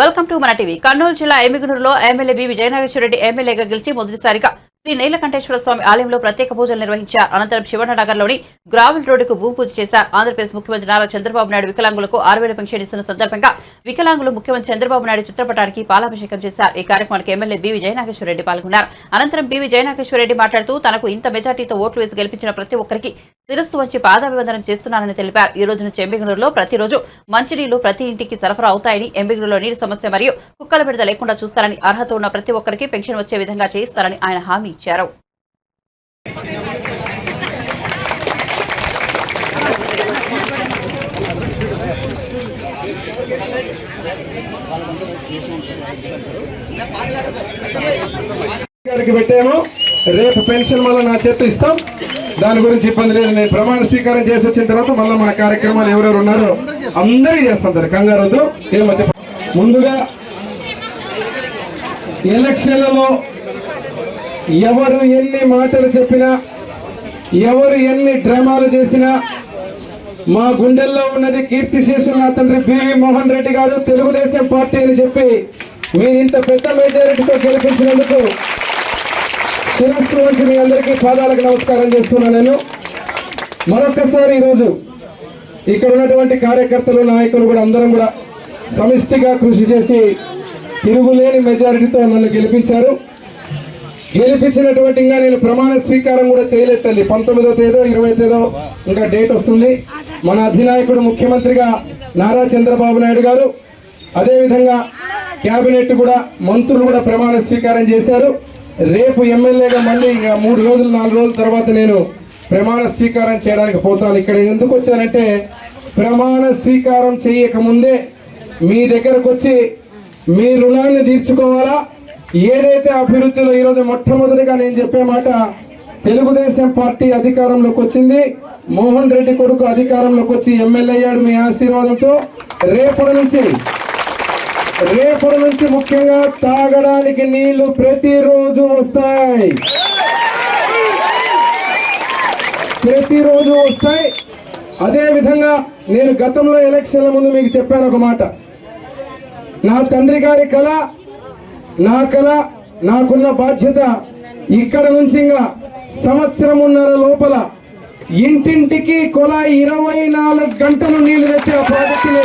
Welcome to మన TV. Kurnool జిల్లా ఎమ్మిగనూరులో ఎమ్మెల్యే బి. విజయనాగేశ్వరరెడ్డి ఎమ్మెల్యేగా గెలిచి మొదటిసారిగా శ్రీ నీలకంఠేశ్వర స్వామి ఆలయంలో ప్రత్యేక పూజలు నిర్వహించారు. అనంతరం శివనగర్లోని గ్రావెల్ రోడ్డుకు భూమి పూజ చేశారు. ఆంధ్రప్రదేశ్ ముఖ్యమంత్రి నారా చంద్రబాబు నాయుడు వికలాంగులకు ఆరు వేల పెన్షన్ ఇస్తున్న సందర్భంగా వికలాంగులు ముఖ్యమంత్రి చంద్రబాబు నాయుడు చిత్రపటానికి పాలాభిషేకం చేశారు. ఈ కార్యక్రమానికి ఎమ్మెల్యే బి. జయనాగేశ్వరరెడ్డి పాల్గొన్నారు. అనంతరం బి. జయనాగేశ్వరరెడ్డి మాట్లాడుతూ తనకు ఇంత మెజార్టీతో ఓట్లు వేసి గెలిపించిన ప్రతి ఒక్కరికి శిరస్సు వచ్చి పాదాభివందనం చేస్తున్నానని తెలిపారు. ఈ రోజు నుంచి ఎంబిగనూరులో ప్రతిరోజు మంచినీళ్ళు ప్రతి ఇంటికి సరఫరా అవుతాయని ఎంబిగనూరులో నీటి సమస్య మరియు కుక్కల బిడద లేకుండా చూస్తారని అర్హత ఉన్న ప్రతి ఒక్కరికి పెన్షన్ వచ్చే విధంగా చేయిస్తారని ఆయన హామీ ఇచ్చారు. గారికి పెట్టాము. రేపు పెన్షన్ మళ్ళీ నా చేత ఇస్తాం. దాని గురించి ఇబ్బంది లేదు. నేను ప్రమాణ స్వీకారం చేసి వచ్చిన తర్వాత మళ్ళీ మన కార్యక్రమాలు ఎవరెవరు ఉన్నారో అందరికీ చేస్తాం సార్ కంగారు వద్దు. ఏమో ముందుగా ఎలక్షన్లలో ఎవరు ఎన్ని మాటలు చెప్పినా ఎవరు ఎన్ని డ్రామాలు చేసినా మా గుండెల్లో ఉన్నది కీర్తి శేషుల నా తండ్రి బివి మోహన్ రెడ్డి గారు తెలుగుదేశం పార్టీ అని చెప్పి మీరు ఇంత పెద్ద మెజారిటీతో గెలిపించినందుకు శిరస్సు మీ అందరికీ పాదాలకు నమస్కారం చేస్తున్నా నేను. మరొక్కసారి ఈరోజు ఇక్కడ ఉన్నటువంటి కార్యకర్తలు నాయకులు కూడా అందరం కూడా సమిష్టిగా కృషి చేసి తిరుగులేని మెజారిటీతో నన్ను గెలిపించారు. గెలిపించినటువంటి ఇంకా నేను ప్రమాణ స్వీకారం కూడా చేయలేదు తల్లి. పంతొమ్మిదో తేదో ఇరవై తేదో ఇంకా డేట్ వస్తుంది. మన అధినాయకుడు ముఖ్యమంత్రిగా నారా చంద్రబాబు నాయుడు గారు అదేవిధంగా కేబినెట్ కూడా మంత్రులు కూడా ప్రమాణ స్వీకారం చేశారు. రేపు ఎమ్మెల్యేగా మళ్ళీ ఇంకా మూడు రోజులు నాలుగు రోజుల తర్వాత నేను ప్రమాణ స్వీకారం చేయడానికి పోతాను. ఇక్కడ ఎందుకు వచ్చానంటే ప్రమాణ స్వీకారం చేయకముందే మీ దగ్గరకు వచ్చి మీ రుణాన్ని తీర్చుకోవాలా? ఏదైతే అభివృద్ధిలో ఈరోజు మొట్టమొదటిగా నేను చెప్పే మాట తెలుగుదేశం పార్టీ అధికారంలోకి వచ్చింది. మోహన్ రెడ్డి కొడుకు అధికారంలోకి వచ్చి ఎమ్మెల్యే అయ్యాడు మీ ఆశీర్వాదంతో. రేపటి నుంచి రేపటి నుంచి ముఖ్యంగా తాగడానికి నీళ్ళు ప్రతిరోజు వస్తాయి. ప్రతిరోజు వస్తాయి. అదేవిధంగా నేను గతంలో ఎలక్షన్ల ముందు మీకు చెప్పాను ఒక మాట. నా తండ్రి గారి కళ నా కళ నాకున్న బాధ్యత ఇక్కడ నుంచి ఇంకా సంవత్సరమున్నర లోపల ఇంటింటికి కొలా ఇరవై నాలుగు గంటలు నీళ్ళు తెచ్చే ఆ ప్రాజెక్టుని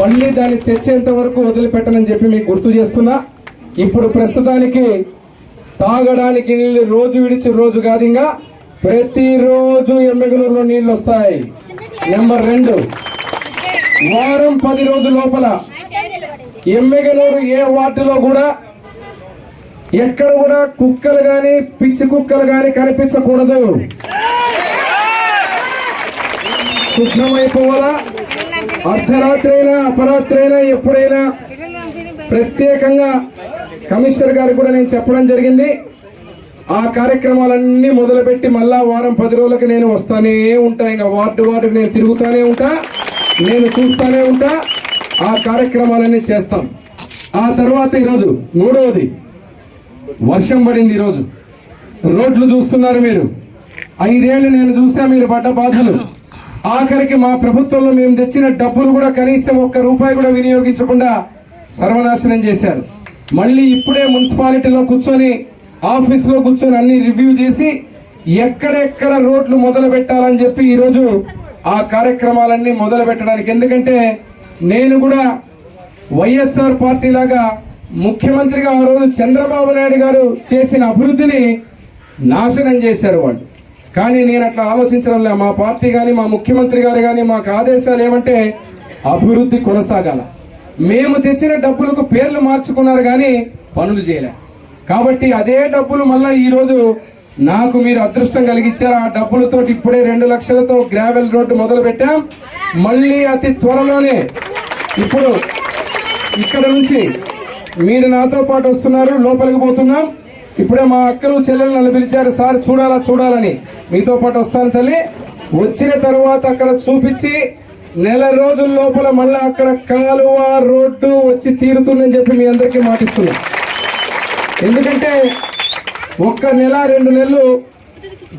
మళ్ళీ దాన్ని తెచ్చేంత వరకు వదిలిపెట్టనని చెప్పి మీకు గుర్తు చేస్తున్నా. ఇప్పుడు ప్రస్తుతానికి తాగడానికి నీళ్ళు రోజు విడిచి రోజు కాదు ఇంకా. ప్రతిరోజు ఎమ్మెగనూరులో నీళ్ళు వస్తాయి. నెంబర్ రెండు. వారం పది రోజుల లోపల ఎమ్మెగనూరు ఏ వార్డులో కూడా ఎక్కడ కూడా కుక్కలు గాని పిచ్చి కుక్కలు గాని కనిపించకూడదు. శుభ్రమైపోవాలా అర్ధరాత్రి అయినా అపరాత్రి అయినా ఎప్పుడైనా ప్రత్యేకంగా కమిషనర్ గారు కూడా నేను చెప్పడం జరిగింది. ఆ కార్యక్రమాలన్నీ మొదలుపెట్టి మళ్ళా వారం పది రోజులకి నేను వస్తానే ఉంటా. ఇంకా వార్డు వార్డు నేను తిరుగుతానే ఉంటా. నేను చూస్తానే ఉంటా. ఆ కార్యక్రమాలన్నీ చేస్తాం. ఆ తర్వాత ఈరోజు మూడవది. వర్షం పడింది ఈరోజు. రోడ్లు చూస్తున్నారు మీరు. ఐదేళ్ళు నేను చూసా మీరు పడ్డ బాధలు. ఆఖరికి మా ప్రభుత్వంలో మేము తెచ్చిన డబ్బులు కూడా కనీసం ఒక్క రూపాయి కూడా వినియోగించకుండా సర్వనాశనం చేశారు. మళ్ళీ ఇప్పుడే మున్సిపాలిటీలో కూర్చొని ఆఫీస్లో కూర్చొని అన్ని రివ్యూ చేసి ఎక్కడెక్కడ రోడ్లు మొదలు పెట్టాలని చెప్పి ఈరోజు ఆ కార్యక్రమాలన్నీ మొదలు పెట్టడానికి ఎందుకంటే నేను కూడా వైఎస్ఆర్ పార్టీ లాగా ముఖ్యమంత్రిగా ఆ రోజు చంద్రబాబు నాయుడు గారు చేసిన అభివృద్ధిని నాశనం చేశారు వాళ్ళు. కానీ నేను అట్లా ఆలోచించడం లే మా పార్టీ కానీ మా ముఖ్యమంత్రి గారు కానీ మాకు ఆదేశాలు ఏమంటే అభివృద్ధి కొనసాగాల. మేము తెచ్చిన డబ్బులకు పేర్లు మార్చుకున్నారు కానీ పనులు చేయలే. కాబట్టి అదే డబ్బులు మళ్ళీ ఈరోజు నాకు మీరు అదృష్టం కలిగించారు? ఆ డబ్బులతో ఇప్పుడే రెండు లక్షలతో గ్రావెల్ రోడ్డు మొదలు పెట్టాం మళ్ళీ అతి త్వరలోనే ఇప్పుడు ఇక్కడ నుంచి మీరు నాతో పాటు వస్తున్నారు లోపలికి పోతున్నాం. ఇప్పుడే మా అక్కలు చెల్లెలు నన్ను పిలిచారు సార్ చూడాలా చూడాలని. మీతో పాటు వస్తాను తల్లి. వచ్చిన తర్వాత అక్కడ చూపించి నెల రోజుల లోపల మళ్ళీ అక్కడ కాలువ రోడ్డు వచ్చి తీరుతుందని చెప్పి మీ అందరికీ మాటిస్తున్నాం. ఎందుకంటే ఒక్క నెల రెండు నెలలు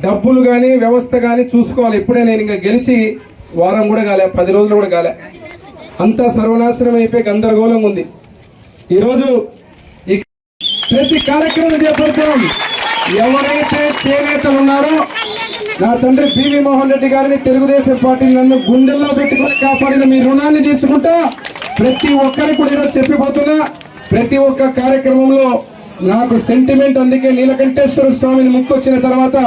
డబ్బులు కానీ వ్యవస్థ కానీ చూసుకోవాలి. ఇప్పుడే నేను ఇంకా గెలిచి వారం కూడా కాలే పది రోజులు కూడా కాలే. అంతా సర్వనాశనం అయిపోయి గందరగోళం ఉంది. ఈరోజు ఈ ప్రతి కార్యక్రమం చేపడతాం ఎవరైతే చేనేతలు ఉన్నారో నా తండ్రి పివి మోహన్ రెడ్డి గారిని తెలుగుదేశం పార్టీ నన్ను గుండెల్లో పెట్టుకొని కాపాడిన మీ రుణాన్ని తీర్చుకుంటా ప్రతి ఒక్కరికి కూడా ఈరోజు చెప్పిపోతున్నా. ప్రతి ఒక్క కార్యక్రమంలో నాకు సెంటిమెంట్ అందుకే నీలకంఠేశ్వర స్వామిని ముక్కొచ్చిన తర్వాత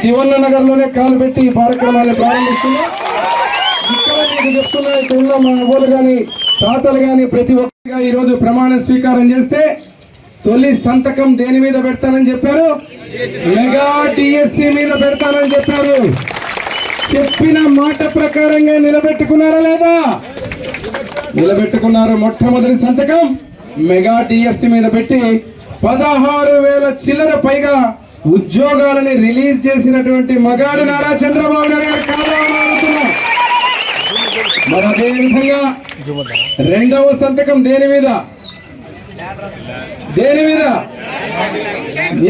శివన్న నగర్లోనే కాలు పెట్టి ఈ కార్యక్రమాన్ని ప్రారంభిస్తున్నా. ఇక్కడ మీకు చెప్తున్నా ఇక్కడ ఉన్న మా అవ్వలు కానీ తాతలు కానీ ప్రతి ఒక్కరిగా ఈరోజు ప్రమాణ స్వీకారం చేస్తే తొలి సంతకం దేని మీద పెడతానని చెప్పారు? మెగా డిఎస్సి మీద పెడతానని చెప్పారు. చెప్పిన మాట ప్రకారంగా నిలబెట్టుకున్నారా లేదా? నిలబెట్టుకున్నారు మొట్టమొదటి సంతకం మెగా డిఎస్సి మీద పెట్టి పదహారు వేల చిల్లర పైగా ఉద్యోగాలని రిలీజ్ చేసినటువంటి మగాడు నారా చంద్రబాబు నాయుడు గారు మరి అదే విధంగా రెండవ సంతకం దేని మీద? దేని మీద?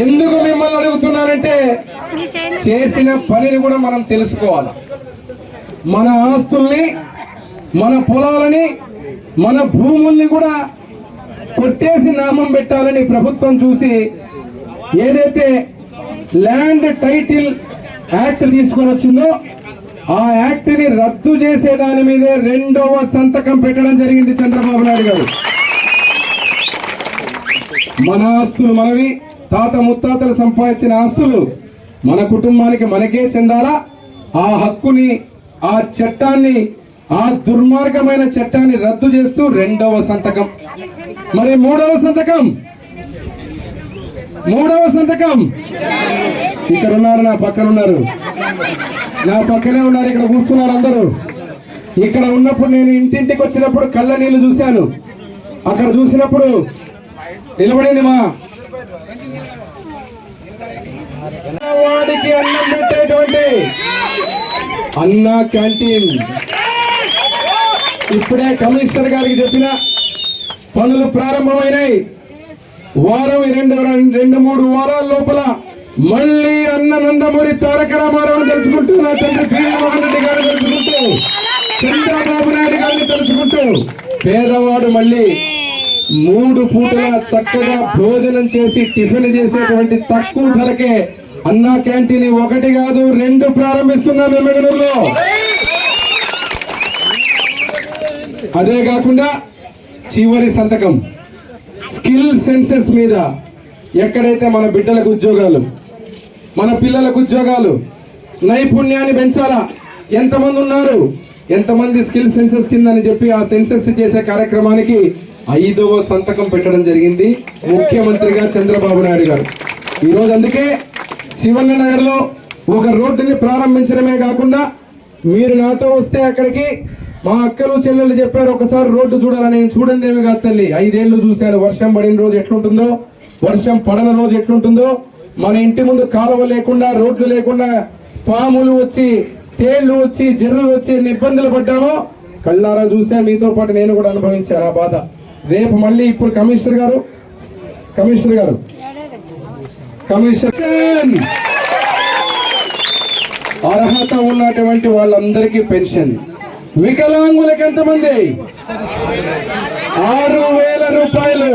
ఎందుకు మిమ్మల్ని అడుగుతున్నానంటే చేసిన పనిని కూడా మనం తెలుసుకోవాలి. మన ఆస్తుల్ని మన పొలాలని మన భూముల్ని కూడా కొట్టేసి నామం పెట్టాలని ప్రభుత్వం చూసి ఏదైతే ల్యాండ్ టైటిల్ యాక్ట్ తీసుకొని వచ్చిందో ఆ యాక్ట్ని రద్దు చేసే దాని మీదే రెండవ సంతకం పెట్టడం జరిగింది చంద్రబాబు నాయుడు గారు. మన ఆస్తులు మనవి తాత ముత్తాతలు సంపాదించిన ఆస్తులు మన కుటుంబానికి మనకే చెందాలా? ఆ హక్కుని ఆ చట్టాన్ని ఆ దుర్మార్గమైన చట్టాన్ని రద్దు చేస్తూ రెండవ సంతకం. మరి మూడవ సంతకం? మూడవ సంతకం? ఇక్కడ ఉన్నారు నా పక్కన ఉన్నారు. నా పక్కనే ఉన్నారు ఇక్కడ కూర్చున్నారు అందరూ. ఇక్కడ ఉన్నప్పుడు నేను ఇంటింటికి వచ్చినప్పుడు కళ్ళ నీళ్ళు చూశాను. అక్కడ చూసినప్పుడు నిలబడింది మా. వాడికి అన్నం పెట్టేటువంటి అన్నా క్యాంటీన్. ఇప్పుడే కమిషనర్ గారికి చెప్పిన పనులు ప్రారంభమైనాయి. వారం రెండు రెండు మూడు వారాల లోపల మళ్ళీ అన్న నందమూరి తారక రామారావు తెలుసుకుంటూ నా తండ్రి పీవీ రెడ్డి గారిని తెలుసుకుంటూ చంద్రబాబు నాయుడు గారిని తెలుసుకుంటూ పేదవాడు మళ్ళీ మూడు పూటల చక్కగా భోజనం చేసి టిఫిన్ చేసేటువంటి తక్కువ ధరకే అన్నా క్యాంటీన్ ఒకటి కాదు రెండు ప్రారంభిస్తున్నాం ఎమ్మెగనూరులో అదే కాకుండా చివరి సంతకం. స్కిల్ సెన్సెస్ మీద ఎక్కడైతే మన బిడ్డలకు ఉద్యోగాలు మన పిల్లలకు ఉద్యోగాలు నైపుణ్యాన్ని పెంచాలా? ఎంతమంది ఉన్నారు? ఎంతమంది స్కిల్ సెన్సెస్ కింద అని చెప్పి ఆ సెన్సెస్ చేసే కార్యక్రమానికి ఐదవ సంతకం పెట్టడం జరిగింది ముఖ్యమంత్రిగా చంద్రబాబు నాయుడు గారు. ఈ అందుకే శివన్న ఒక రోడ్డుని ప్రారంభించడమే కాకుండా మీరు నాతో వస్తే అక్కడికి మా అక్కలు చెల్లెలు చెప్పారు ఒకసారి రోడ్డు చూడాలని నేను చూడండి ఏమి కాదు తల్లి. ఐదేళ్ళు చూశాను వర్షం పడిన రోజు ఎట్లుంటుందో వర్షం పడని రోజు ఎట్లుంటుందో. మన ఇంటి ముందు కాలువ లేకుండా రోడ్లు లేకుండా పాములు వచ్చి తేళ్ళు వచ్చి జర్రులు వచ్చి ఎన్ని ఇబ్బందులు పడ్డామో కళ్ళారా చూసా మీతో పాటు నేను కూడా అనుభవించాను ఆ బాధ. రేపు మళ్ళీ ఇప్పుడు కమిషనర్ గారు కమిషనర్ గారు. కమిషన్! అర్హత ఉన్నటువంటి వాళ్ళందరికీ పెన్షన్. వికలాంగులకు ఎంతమంది? ఆరు వేల రూపాయలు.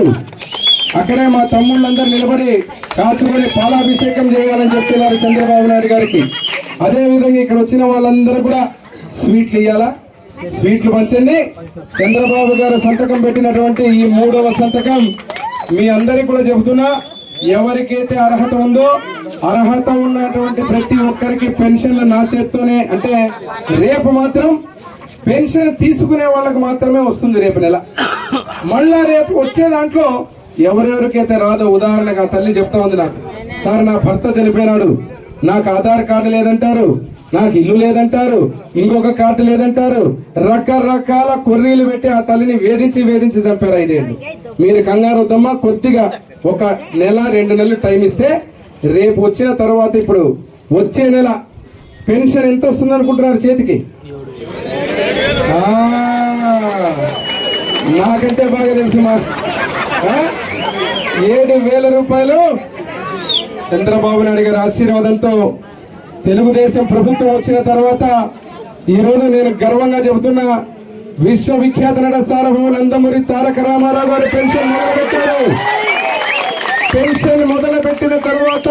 అక్కడే మా తమ్ముళ్ళందరూ నిలబడి కాచుకొని పాలాభిషేకం చేయాలని చెప్తున్నారు చంద్రబాబు నాయుడు గారికి. అదేవిధంగా ఇక్కడ వచ్చిన వాళ్ళందరూ కూడా స్వీట్లు ఇవ్వాలా స్వీట్లు పంచండి. చంద్రబాబు గారు సంతకం పెట్టినటువంటి ఈ మూడవ సంతకం మీ అందరికి కూడా చెబుతున్నా ఎవరికైతే అర్హత ఉందో అర్హత ఉన్నటువంటి ప్రతి ఒక్కరికి పెన్షన్లు నా చేత్తోనే అంటే రేపు మాత్రం పెన్షన్ తీసుకునే వాళ్ళకి మాత్రమే వస్తుంది రేపు నెల. మళ్ళా రేపు వచ్చే దాంట్లో ఎవరెవరికైతే రాదో ఉదాహరణగా ఆ తల్లి చెప్తా ఉంది నాకు. సార్ నా భర్త చనిపోయినాడు. నాకు ఆధార్ కార్డు లేదంటారు. నాకు ఇల్లు లేదంటారు. ఇంకొక కార్డు లేదంటారు. రకరకాల కొర్రీలు పెట్టి ఆ తల్లిని వేధించి వేధించి చంపారు ఐదేళ్ళు మీరు కంగారు వద్దమ్మా. కొద్దిగా ఒక నెల రెండు నెలలు టైం ఇస్తే రేపు వచ్చిన తర్వాత ఇప్పుడు వచ్చే నెల పెన్షన్ ఎంత వస్తుంది అనుకుంటున్నారు చేతికి? నాకంటే బాగా తెలుసు మా ఏడు వేల రూపాయలు. చంద్రబాబు నాయుడు గారి ఆశీర్వాదంతో తెలుగుదేశం ప్రభుత్వం వచ్చిన తర్వాత ఈరోజు నేను గర్వంగా చెబుతున్నా విశ్వవిఖ్యాత నట సార్వభౌమ నందమూరి తారక రామారావు గారు పెన్షన్ మొదలుపెట్టారు. పెన్షన్ మొదలు పెట్టిన తర్వాత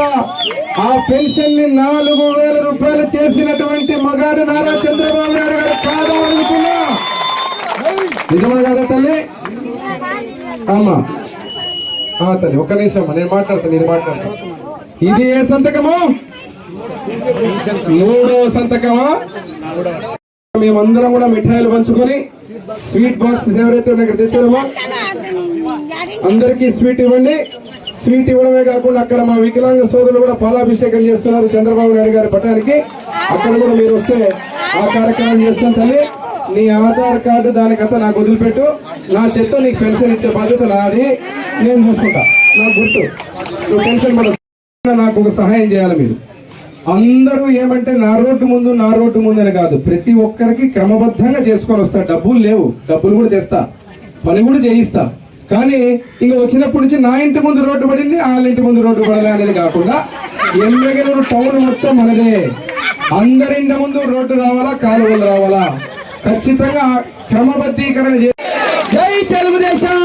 ఆ పెన్షన్ని నాలుగు వేల రూపాయలు చేసినటువంటి మగాడు నారా చంద్రబాబు నాయుడు గారు కాదా అనుకున్నా నిజమా కాదా తల్లి? అమ్మా. తల్లి ఒక్క నిమిషం అమ్మా, నేను మాట్లాడతాను నేను మాట్లాడతాను ఇది ఏ సంతకము? మూడో సంతకమా? మేమందరం కూడా మిఠాయిలు పంచుకొని స్వీట్ బాక్సెస్ ఎవరైతే ఉన్నారో ఇక్కడ తెచ్చారో అందరికీ స్వీట్ ఇవ్వండి. స్వీట్ ఇవ్వడమే కాకుండా అక్కడ మా వికలాంగ సోదరులు కూడా పాలాభిషేకం చేస్తున్నారు చంద్రబాబు నాయుడు గారి పట్టానికి అక్కడ కూడా మీరు వస్తే ఆ కార్యక్రమం చేస్తాం తల్లి. నీ ఆధార్ కార్డు దానికంతా నాకు వదిలిపెట్టు. నా చేత్తో నీకు పెన్షన్ ఇచ్చే బాధ్యత నాది నేను చూసుకుంటా. నాకు గుర్తు. నువ్వు పెన్షన్ పడ నాకు ఒక సహాయం చేయాలి మీరు. అందరూ ఏమంటే నా రోడ్డు ముందు నా రోడ్డు ముందు అని కాదు. ప్రతి ఒక్కరికి క్రమబద్ధంగా చేసుకొని వస్తా. డబ్బులు లేవు. డబ్బులు కూడా తెస్తా. పని కూడా చేయిస్తా. కానీ ఇంకా వచ్చినప్పటి నుంచి నా ఇంటి ముందు రోడ్డు పడింది వాళ్ళ ఇంటి ముందు రోడ్డు పడలే అనేది కాకుండా ఎమ్మెగనూరు టౌన్ మొత్తం మనదే. అందరి ఇంటి ముందు రోడ్డు రావాలా కాలువలు రావాలా? ఖచ్చితంగా క్రమబద్ధీకరణ చే జై తెలుగుదేశం!